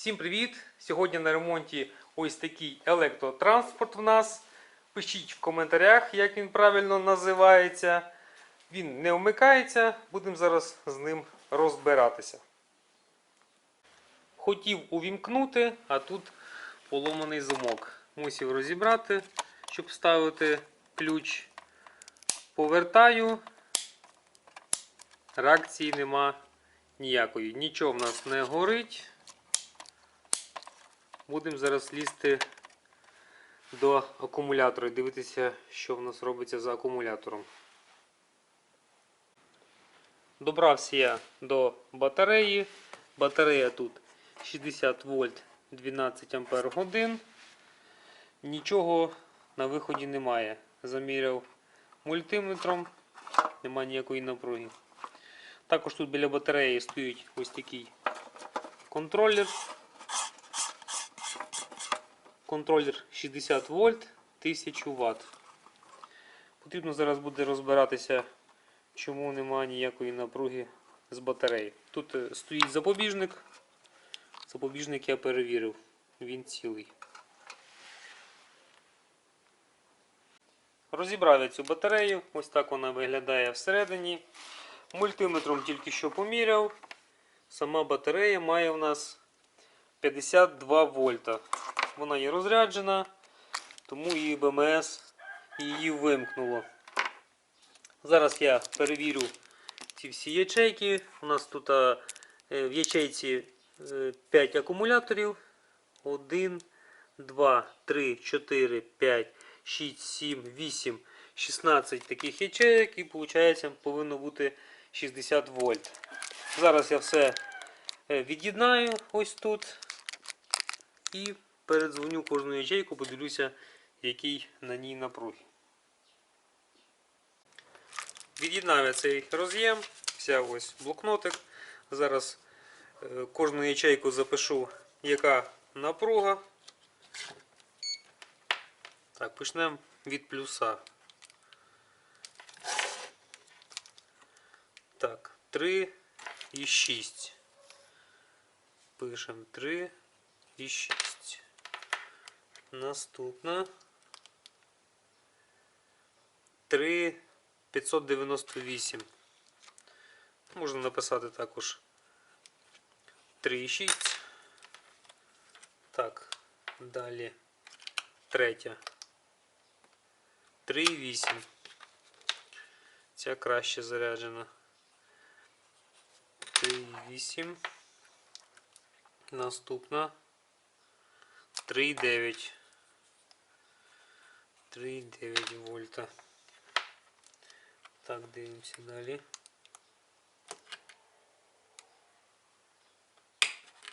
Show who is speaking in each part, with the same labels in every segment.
Speaker 1: Всім привіт! Сьогодні на ремонті ось такий електротранспорт в нас. Пишіть в коментарях, як він правильно називається. Він не вмикається, будемо зараз з ним розбиратися. Хотів увімкнути, а тут поломаний замок. Мусив розібрати, щоб вставити ключ. Повертаю. Реакції нема ніякої. Нічого в нас не горить. Будемо зараз лізти до акумулятора і дивитися, що в нас робиться за акумулятором. Добрався я до батареї. Батарея тут 60 вольт 12 ампер годин. Нічого на виході немає. Заміряв мультиметром, немає ніякої напруги. Також тут біля батареї стоїть ось такий контролер. Контролер 60 вольт 1000 Вт. Потрібно зараз буде розбиратися, чому немає ніякої напруги з батареї. Тут е, стоїть запобіжник. Запобіжник я перевірив, він цілий. Розібрав цю батарею, ось так вона виглядає всередині. Мультиметром тільки що поміряв. Сама батарея має у нас 52 вольта. Вона є розряджена, тому її БМС її вимкнуло. Зараз я перевірю ці всі ячейки. У нас тут а, е, в ячейці е, 5 акумуляторів. 1, 2, 3, 4, 5, 6, 7, 8, 16 таких ячеек і виходить повинно бути 60 вольт. Зараз я все е, від'єднаю ось тут і передзвоню кожну ячейку, подивлюся, який на ній напруги. Від'єднав я цей роз'єм, взяв ось блокнотик. Зараз е, кожну ячейку запишу, яка напруга. Так, почнемо від плюса. Так, 3 і 6. Пишемо 3 і 6. Наступна 3 598. Можна написати також 3,6. Так, далі третя. 3,8. Ця краще заряджена. 3,8. Наступна 3,9. 3,9 вольта. Так, дивимося далі.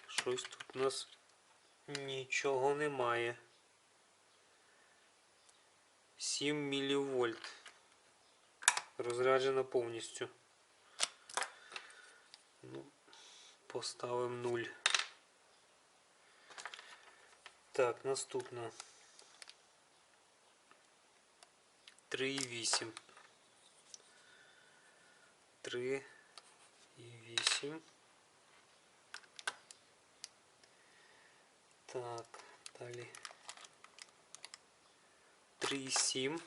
Speaker 1: Щось тут у нас нічого немає. 7 мілівольт. Розряджена повністю. Ну, поставимо 0. Так, наступна. 3,8. 3,8. Так, далі. 3,7.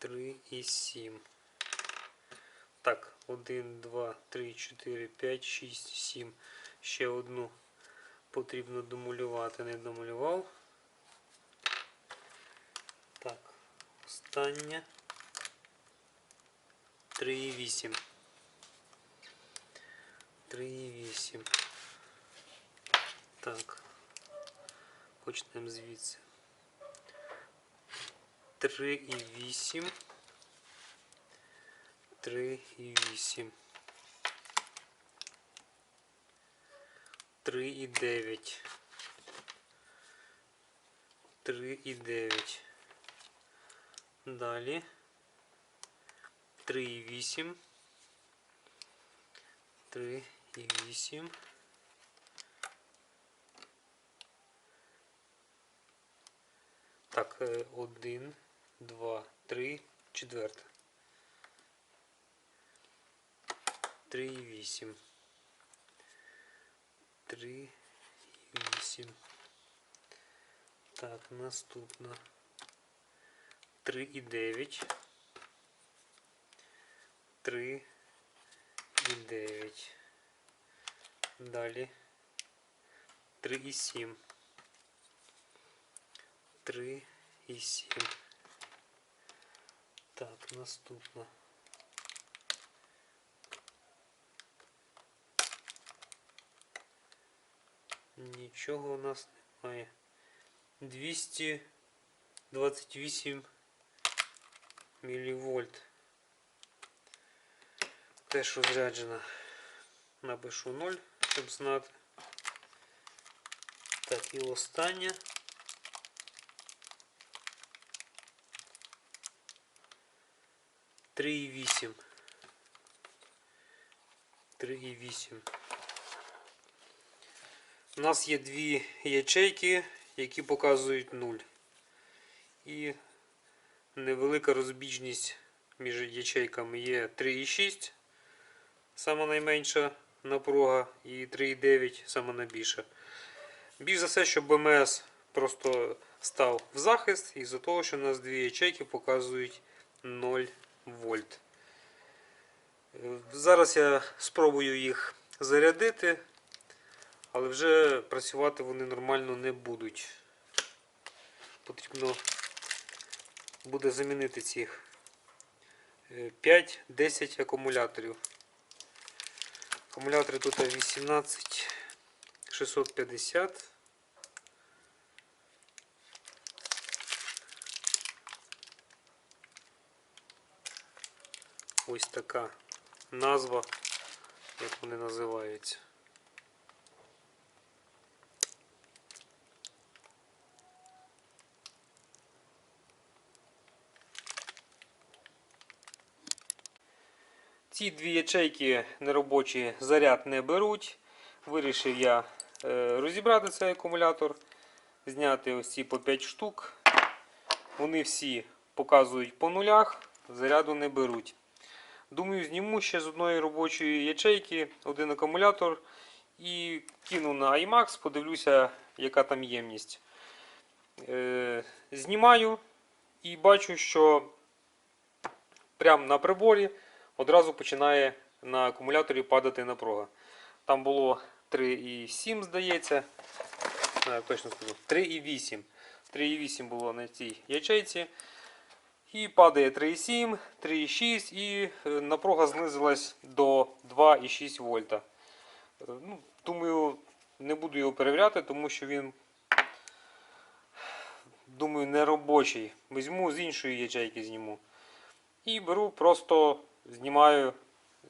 Speaker 1: 3,7. Так, 1, 2, 3, 4, 5, 6, 7. Ще одну потрібно домалювати. Не домалював. Остання. 3,8. 3,8. Так. Почнемо звідси. 3,8. 3,8. 3,9. 3,9. Далі. 3,8. 3,8. Так, 1, 2, 3, четверта. 3,8. 3 і 8. Так, наступна. 3 і 9. 3 і 9. Далі. 3 і 7. 3 і 7. Так, наступна. Нічого у нас немає. 228 мілівольт. Теж розряджена. Напишу 0, щоб знати. Так, і остання. Три і вісім. Три і вісім. У нас є дві ячейки, які показують 0. І невелика розбіжність між ячейками є 3,6, сама найменша напруга, і 3,9 сама найбільша. Більш за все, що БМС просто став в захист із-за того, що у нас дві ячейки показують 0 вольт. Е, Зараз я спробую їх зарядити, але вже працювати вони нормально не будуть. Потрібно буде замінити цих 5-10 акумуляторів. Акумулятори тут 18 650. Ось така назва, як вони називаються. Ці дві ячейки неробочі заряд не беруть. Вирішив я е, розібрати цей акумулятор, зняти ось ці по 5 штук. Вони всі показують по нулях, заряду не беруть. Думаю, зніму ще з одної робочої ячейки один акумулятор і кину на iMax, подивлюся, яка там ємність. Е, знімаю і бачу, що прямо на приборі одразу починає на акумуляторі падати напруга. Там було 3,7, здається. Не, точно скажу. 3,8. 3,8 було на цій ячейці. І падає 3,7, 3,6 і е, напруга знизилась до 2,6 вольта. Е, Ну, думаю, не буду його перевіряти, тому що він, думаю, не робочий. Візьму з іншої ячейки зніму. І беру, просто знімаю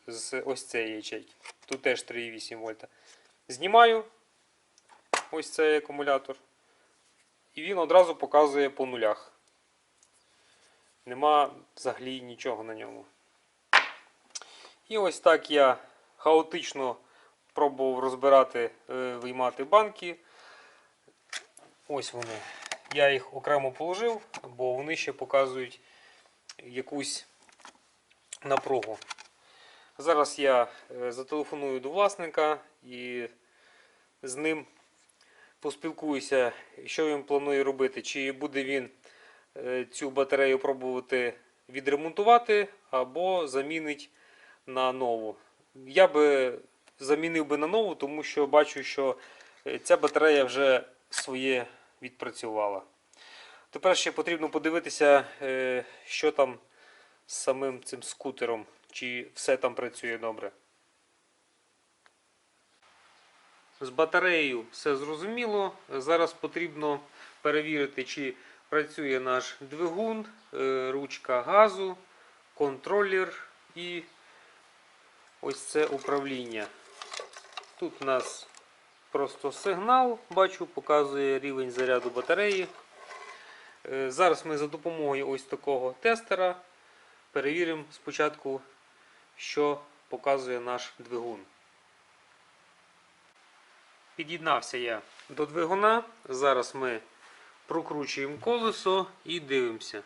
Speaker 1: з ось цієї ячейки. Тут теж 3,8 вольта. Знімаю ось цей акумулятор. І він одразу показує по нулях. Нема взагалі нічого на ньому. І ось так я хаотично пробував розбирати, е, виймати банки. Ось вони. Я їх окремо положив, бо вони ще показують якусь напругу. Зараз я е, зателефоную до власника і з ним поспілкуюся, що він планує робити. Чи буде він е, цю батарею пробувати відремонтувати або замінить на нову. Я би замінив би на нову, тому що бачу, що е, ця батарея вже своє відпрацювала. Тепер ще потрібно подивитися, що там з самим цим скутером, чи все там працює добре. З батареєю все зрозуміло. Зараз потрібно перевірити, чи працює наш двигун, е, ручка газу, контролер і ось це управління. Тут у нас просто сигнал, бачу, показує рівень заряду батареї. Е, Зараз ми за допомогою ось такого тестера перевіримо спочатку, що показує наш двигун. Під'єднався я до двигуна. Зараз ми прокручуємо колесо і дивимося.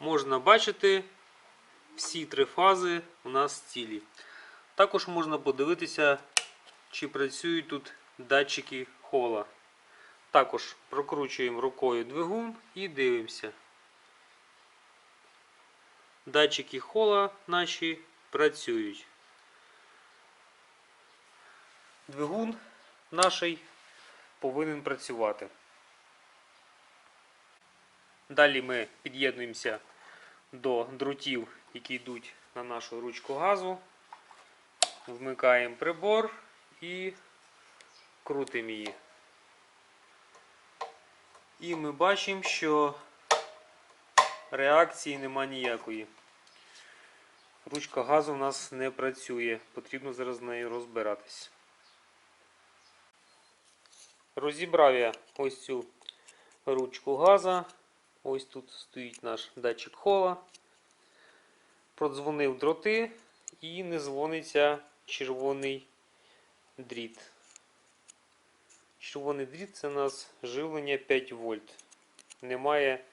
Speaker 1: Можна бачити, всі три фази у нас цілі. Також можна подивитися, чи працюють тут датчики хола. Також прокручуємо рукою двигун і дивимося. Датчики хола наші працюють. Двигун наш повинен працювати. Далі ми під'єднуємося до дротів, які йдуть на нашу ручку газу. Вмикаємо прибор і крутимо її. І ми бачимо, що реакції нема ніякої. Ручка газу у нас не працює. Потрібно зараз з нею розбиратись. Розібрав я ось цю ручку газа. Ось тут стоїть наш датчик хола. Продзвонив дроти і не дзвониться червоний дріт. Червоний дріт це у нас живлення 5 вольт. Немає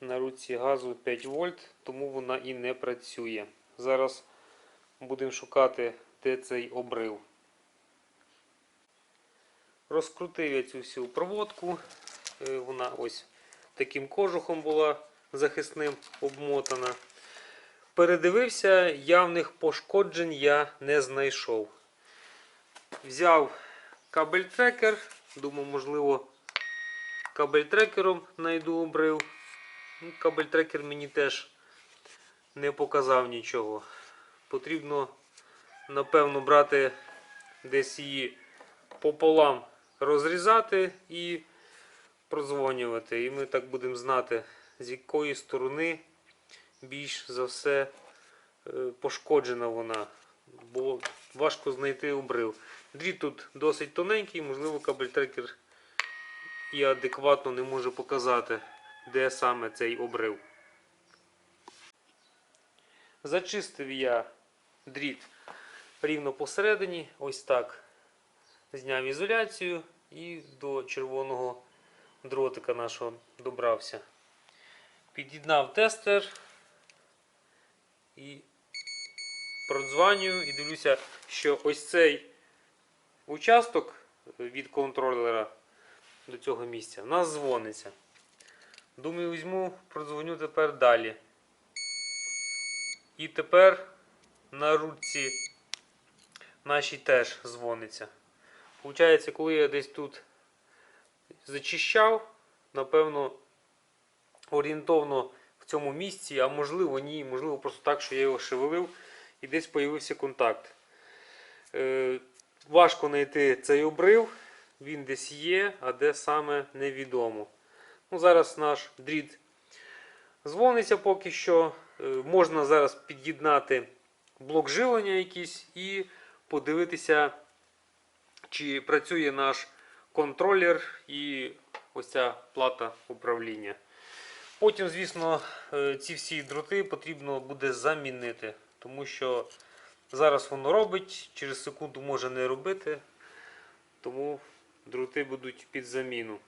Speaker 1: на руці газу 5 вольт, тому вона і не працює. Зараз будемо шукати, де цей обрив. Розкрутив я цю всю проводку. Е, Вона ось таким кожухом була захисним обмотана. Передивився, явних пошкоджень я не знайшов. Взяв кабель-трекер, думав, можливо, кабель-трекером знайду обрив. Ну, Кабель-трекер мені теж не показав нічого. Потрібно, напевно, брати десь її пополам розрізати і прозвонювати. І ми так будемо знати, з якої сторони більш за все е, пошкоджена вона. Бо важко знайти обрив. Дріт тут досить тоненький, можливо, кабель-трекер і адекватно не може показати, де саме цей обрив. Зачистив я дріт рівно посередині, ось так. Зняв ізоляцію і до червоного дротика нашого добрався. Під'єднав тестер і продзванюю і дивлюся, що ось цей участок від контролера до цього місця в нас дзвониться. Думаю, візьму, продзвоню тепер далі. І тепер на ручці нашій теж дзвониться. Получається, коли я десь тут зачищав, напевно, орієнтовно в цьому місці, а можливо ні, можливо, просто так, що я його шевелив і десь появився контакт. Е, важко знайти цей обрив, він десь є, а де саме невідомо. Ну, Зараз наш дріт дзвониться поки що. Е, можна зараз під'єднати блок живлення якийсь і подивитися, чи працює наш контролер і ось ця плата управління. Потім, звісно, е, ці всі дроти потрібно буде замінити, тому що зараз воно робить, через секунду може не робити, тому дроти будуть під заміну.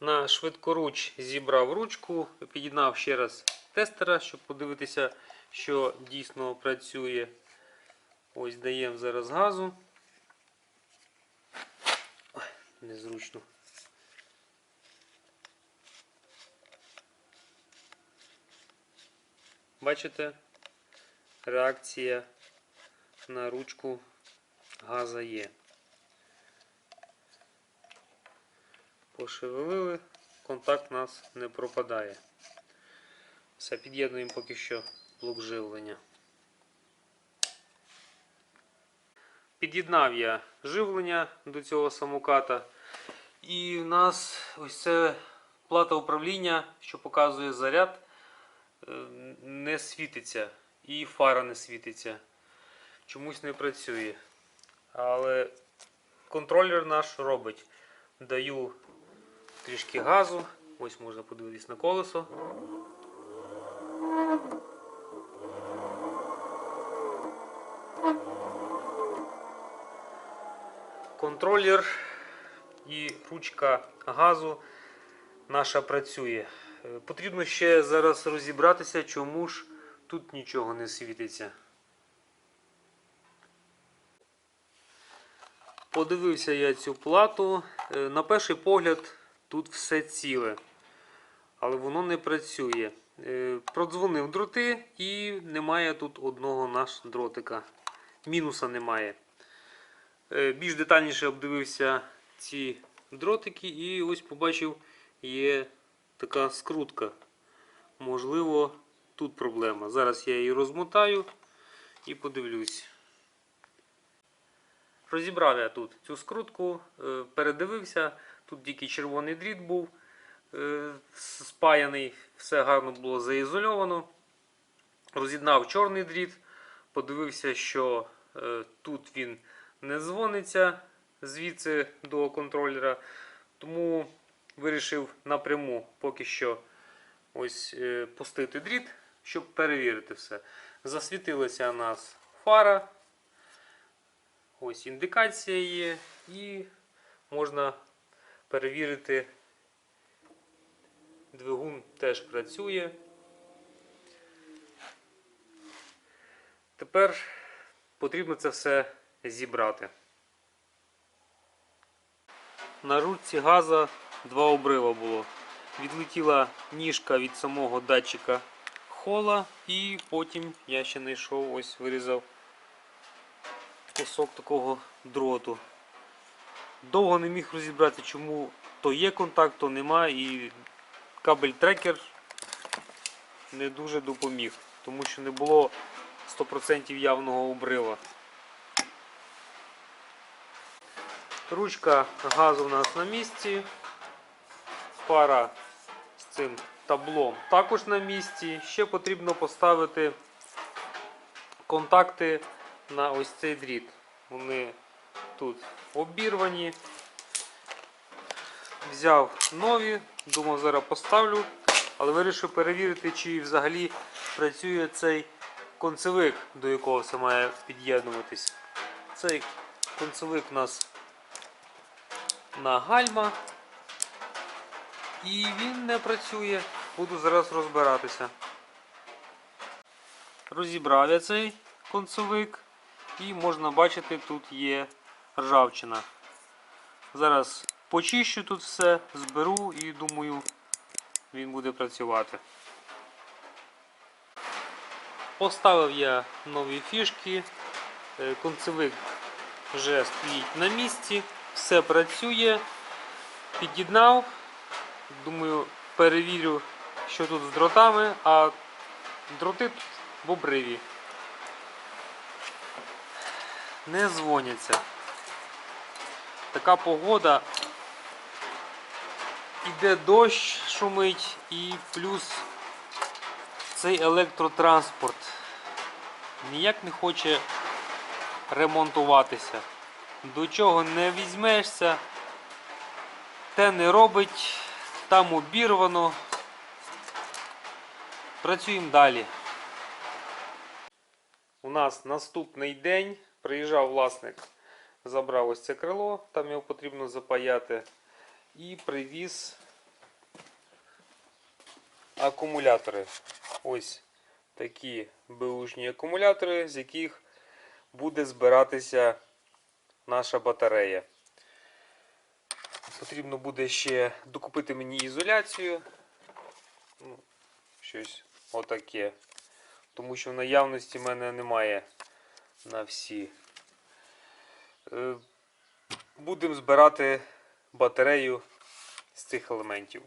Speaker 1: На швидкоруч зібрав ручку, під'єднав ще раз тестера, щоб подивитися, що дійсно працює. Ось даємо зараз газу. Ой, Незручно. Бачите, реакція на ручку газа є. Пошевелили, контакт у нас не пропадає. Все, під'єднуємо поки що блок живлення. Під'єднав я живлення до цього самоката. І в нас ось це плата управління, що показує заряд, е, не світиться. І фара не світиться. Чомусь не працює. Але контролер наш робить. Даю трішки газу. Ось можна подивитись на колесо. Контролер і ручка газу наша працює. Е, Потрібно ще зараз розібратися, чому ж тут нічого не світиться. Подивився я цю плату. Е, На перший погляд тут все ціле, але воно не працює. Е, Продзвонив дроти і немає тут одного наш дротика. Мінуса немає. Е, Більш детальніше обдивився ці дротики і ось побачив, є така скрутка. Можливо, тут проблема. Зараз я її розмотаю і подивлюсь. Розібрав я тут цю скрутку, е, передивився. Тут тільки червоний дріт був е, спаяний, все гарно було заізольовано. Роз'єднав чорний дріт, подивився, що е, тут він не дзвониться звідси до контролера. Тому вирішив напряму поки що ось е, пустити дріт, щоб перевірити все. Засвітилася у нас фара. Ось індикація є, і можна перевірити. Двигун теж працює. Тепер потрібно це все зібрати. На ручці газа два обрива було. Відлетіла ніжка від самого датчика хола, і потім я ще знайшов, ось вирізав кусок такого дроту. Довго не міг розібрати, чому то є контакт, то нема, і кабель трекер не дуже допоміг, тому що не було 100% явного обрива. Ручка газу у нас на місці. Пара з цим таблом також на місці. Ще потрібно поставити контакти на ось цей дріт. Вони тут обірвані. Взяв нові, думав зараз поставлю, але вирішив перевірити, чи взагалі працює цей концевик, до якого все має під'єднуватись. Цей концевик у нас на гальма. І він не працює. Буду зараз розбиратися. Розібрав я цей концевик і можна бачити, тут є ржавчина. Зараз почищу тут все, зберу і думаю, він буде працювати. Поставив я нові фішки, Е, концевик вже стоїть на місці, все працює. Під'єднав. Думаю, перевірю, що тут з дротами, а дроти тут в обриві. Не дзвоняться. Така погода. Іде дощ, шумить і плюс цей електротранспорт ніяк не хоче ремонтуватися. До чого не візьмешся, те не робить, там обірвано. Працюємо далі. У нас наступний день. Приїжджав власник, забрав ось це крило, там його потрібно запаяти. І привіз акумулятори. Ось такі беушні акумулятори, з яких буде збиратися наша батарея. Потрібно буде ще докупити мені ізоляцію. Ну, щось отаке. Тому що в наявності в мене немає на всі. Е, Будемо збирати батарею з цих елементів.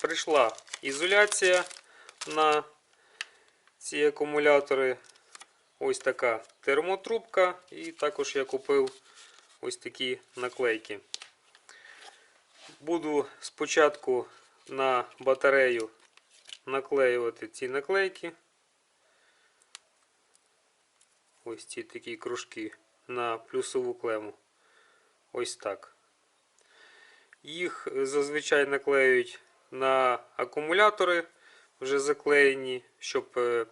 Speaker 1: Прийшла ізоляція на ці акумулятори. Ось така термотрубка, і також я купив ось такі наклейки. Буду спочатку на батарею наклеювати ці наклейки. Ось ці такі кружки на плюсову клему. Ось так. Їх зазвичай наклеюють на акумулятори, вже заклеєні, щоб е,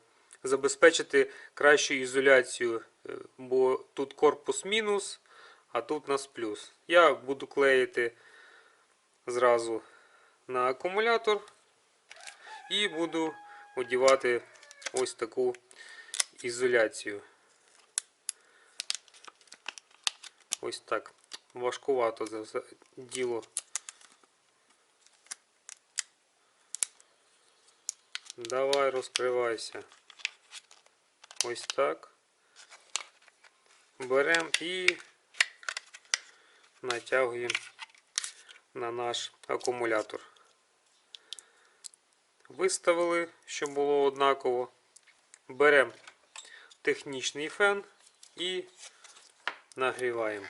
Speaker 1: забезпечити кращу ізоляцію, е, бо тут корпус мінус, а тут нас плюс. Я буду клеїти зразу на акумулятор і буду одівати ось таку ізоляцію. Ось так. Важкувато це все діло. Давай розкривайся. Ось так. Беремо і натягуємо на наш акумулятор. Виставили, щоб було однаково. Беремо технічний фен і нагріваємо.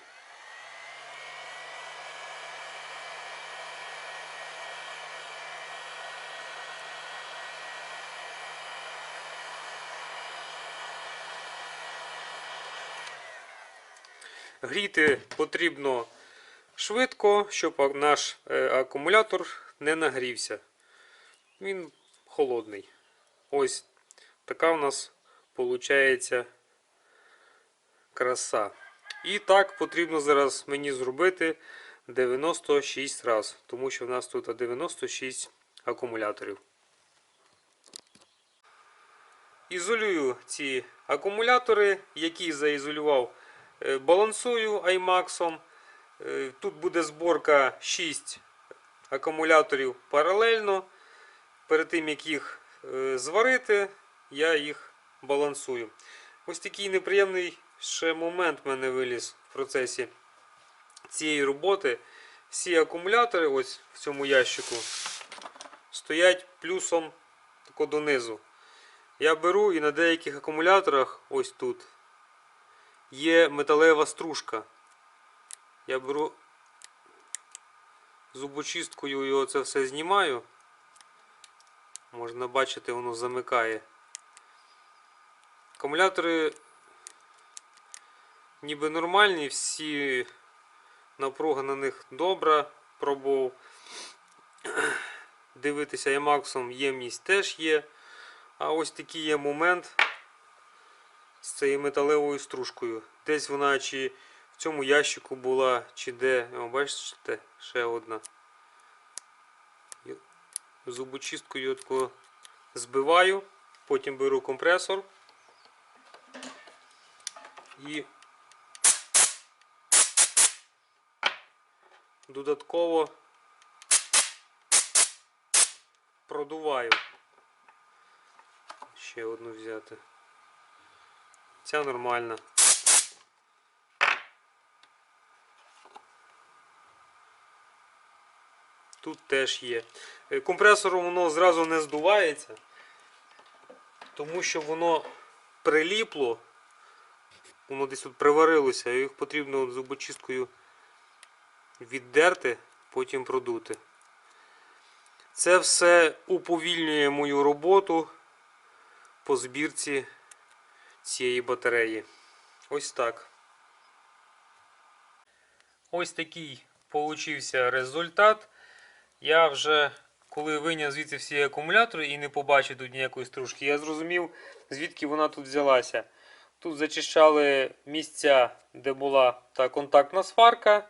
Speaker 1: Гріти потрібно швидко, щоб наш е, акумулятор не нагрівся. Він холодний. Ось така у нас виходить краса. І так потрібно зараз мені зробити 96 раз, тому що в нас тут 96 акумуляторів. Ізолюю ці акумулятори, які заізолював, е, балансую IMAX. Е, Тут буде зборка 6 акумуляторів паралельно. Перед тим як їх е, зварити, я їх балансую. Ось такий неприємний ще момент в мене виліз в процесі цієї роботи. Всі акумулятори ось в цьому ящику стоять плюсом тако донизу. Я беру і на деяких акумуляторах ось тут є металева стружка. Я беру зубочисткою його це все знімаю. Можна бачити, воно замикає. Акумулятори ніби нормальні, всі напруга на них добра, пробував. Дивитися Ямаксом ємність теж є. А ось такий є момент з цією металевою стружкою. Десь вона чи в цьому ящику була, чи де. О, бачите, ще одна. Зубочисткою тако збиваю, потім беру компресор і додатково продуваю. Ще одну взяти. Ця нормальна. Тут теж є. Е, Компресором воно зразу не здувається, тому що воно приліпло, воно десь тут приварилося, їх потрібно зубочисткою віддерти, потім продути. Це все уповільнює мою роботу по збірці цієї батареї. Ось так. Ось такий получився результат. Я вже коли виняв звідси всі акумулятори і не побачив тут ніякої стружки, я зрозумів, звідки вона тут взялася. Тут зачищали місця, де була та контактна сварка.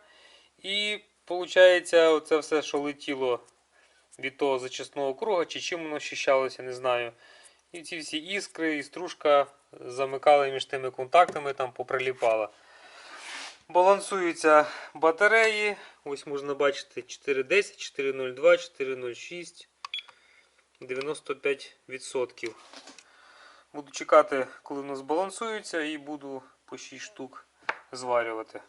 Speaker 1: І виходить, оце все, що летіло від того зачисного круга, чи чим воно щищалося, не знаю. І ці всі іскри і стружка замикали між тими контактами, там поприліпала. Балансуються батареї. Ось можна бачити 410, 402, 406, 95%. Буду чекати, коли воно збалансується, і буду по 6 штук зварювати.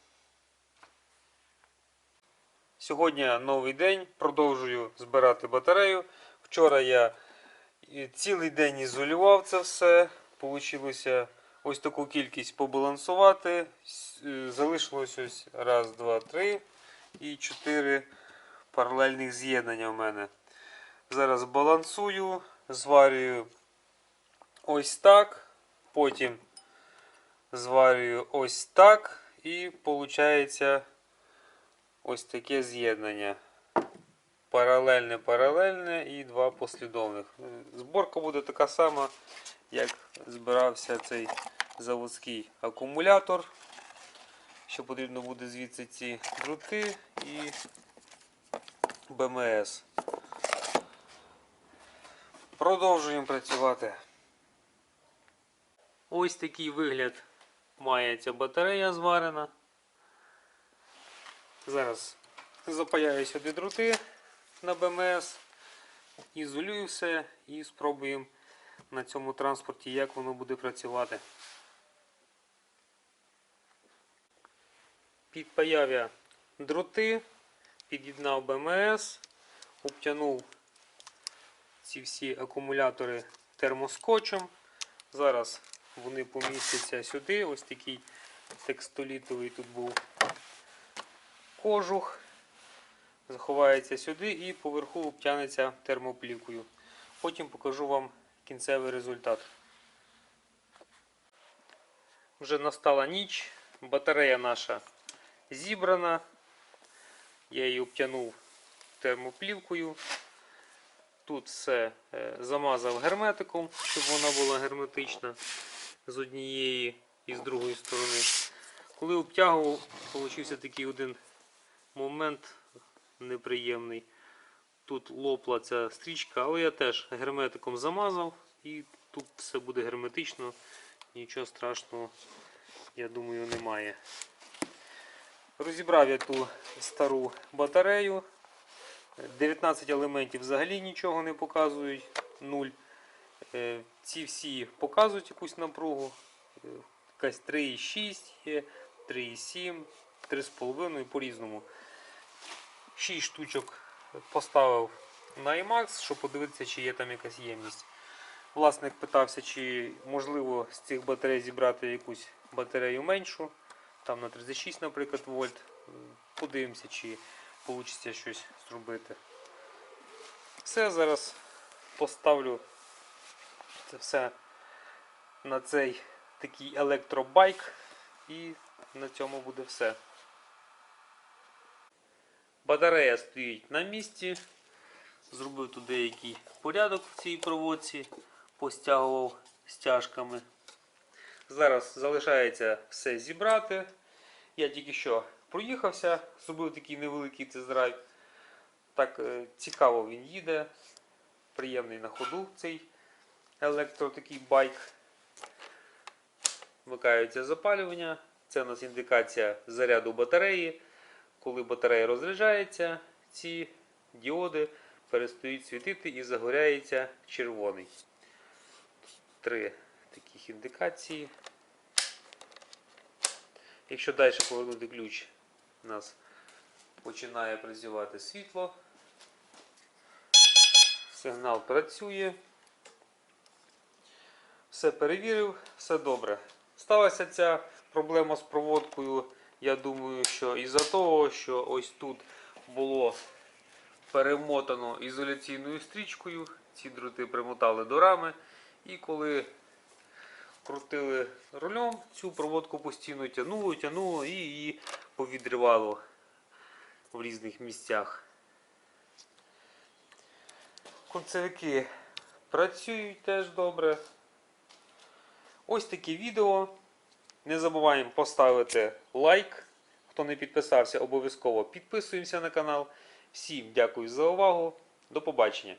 Speaker 1: Сьогодні новий день, продовжую збирати батарею. Вчора я цілий день ізолював це все. Получилося ось таку кількість побалансувати. Е, Залишилось ось раз, два, три і чотири паралельних з'єднання в мене. Зараз балансую, зварюю ось так, потім зварюю ось так і виходить ось таке з'єднання. Паралельне, паралельне і два послідовних. Зборка буде така сама, як збирався цей заводський акумулятор. Що потрібно буде звідси ці дроти і БМС. Продовжуємо працювати. Ось такий вигляд має ця батарея зварена. Зараз запаяю сюди дроти на БМС, ізолюю все і спробуємо на цьому транспорті, як воно буде працювати. Підпаяв я дроти, під'єднав БМС, обтягнув ці всі акумулятори термоскотчем. Зараз вони помістяться сюди. Ось такий текстолітовий тут був кожух. Заховається сюди і поверху обтягнеться термоплівкою. Потім покажу вам кінцевий результат. Вже настала ніч, батарея наша зібрана. Я її обтягнув термоплівкою. Тут все е, замазав герметиком, щоб вона була герметична з однієї і з другої сторони. Коли обтягував, получився такий один момент неприємний. Тут лопла ця стрічка, але я теж герметиком замазав і тут все буде герметично, нічого страшного, я думаю, немає. Розібрав я ту стару батарею. 19 елементів взагалі нічого не показують. 0. Е, Ці всі показують якусь напругу. Е, Якась 3,6 є, 3,7, 3,5 по-різному. 6 штучок поставив на IMAX, щоб подивитися, чи є там якась ємність. Власник питався, чи можливо з цих батарей зібрати якусь батарею меншу, там на 36, наприклад, вольт. Подивимося, чи вийде щось зробити. Все, зараз поставлю це все на цей такий електробайк і на цьому буде все. Батарея стоїть на місці. Зробив тут деякий порядок в цій проводці, постягував стяжками. Зараз залишається все зібрати. Я тільки що проїхався, зробив такий невеликий тест-драйв. Так е, цікаво він їде. Приємний на ходу цей електро такий байк. Вмикається запалювання. Це у нас індикація заряду батареї. Коли батарея розряджається, ці діоди перестають світити і загоряється червоний. Три таких індикації. Якщо далі повернути ключ, у нас починає працювати світло. Сигнал працює. Все перевірив, все добре. Сталася ця проблема з проводкою. Я думаю, що із-за того, що ось тут було перемотано ізоляційною стрічкою, ці дроти примотали до рами. І коли крутили рулем, цю проводку постійно тягнуло, тягнуло і її повідривало в різних місцях. Концевики працюють теж добре. Ось таке відео. Не забуваємо поставити лайк. Хто не підписався, обов'язково підписуємося на канал. Всім дякую за увагу. До побачення.